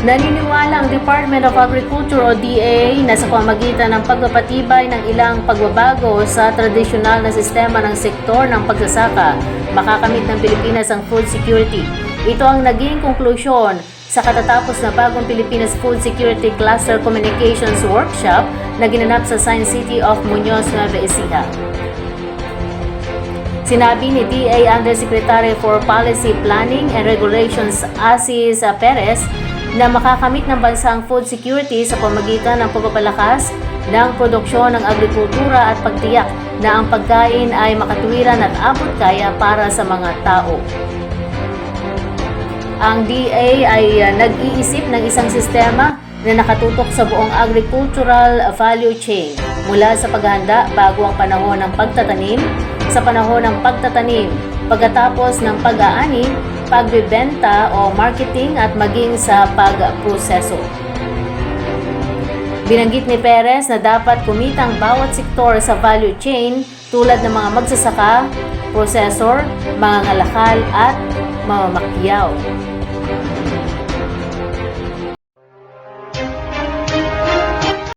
Naniniwala ang Department of Agriculture o DA na sa pamagitan ng pagpapatibay ng ilang pagbabago sa tradisyonal na sistema ng sektor ng pagsasaka, makakamit ng Pilipinas ang food security. Ito ang naging konklusyon sa katatapos na bagong Pilipinas Food Security Cluster Communications Workshop na ginanap sa Science City of Muñoz, Nueva Ecija. Sinabi ni DA Undersecretary for Policy Planning and Regulations Asis Perez na makakamit ng bansa ang food security sa pamagitan ng pagpapalakas ng produksyon ng agrikultura at pagtiyak na ang pagkain ay makatuwiran at abot kaya para sa mga tao. Ang DA ay uh, nag-iisip ng isang sistema na nakatutok sa buong agricultural value chain mula sa paghahanda bago ang panahon ng pagtatanim, sa panahon ng pagtatanim, pagkatapos ng pag-aani, pagbebenta o marketing at maging sa pagproseso. Binanggit ni Perez na dapat kumita ang bawat sektor sa value chain tulad ng mga magsasaka, processor, mga ngalakal at mamamakyaw.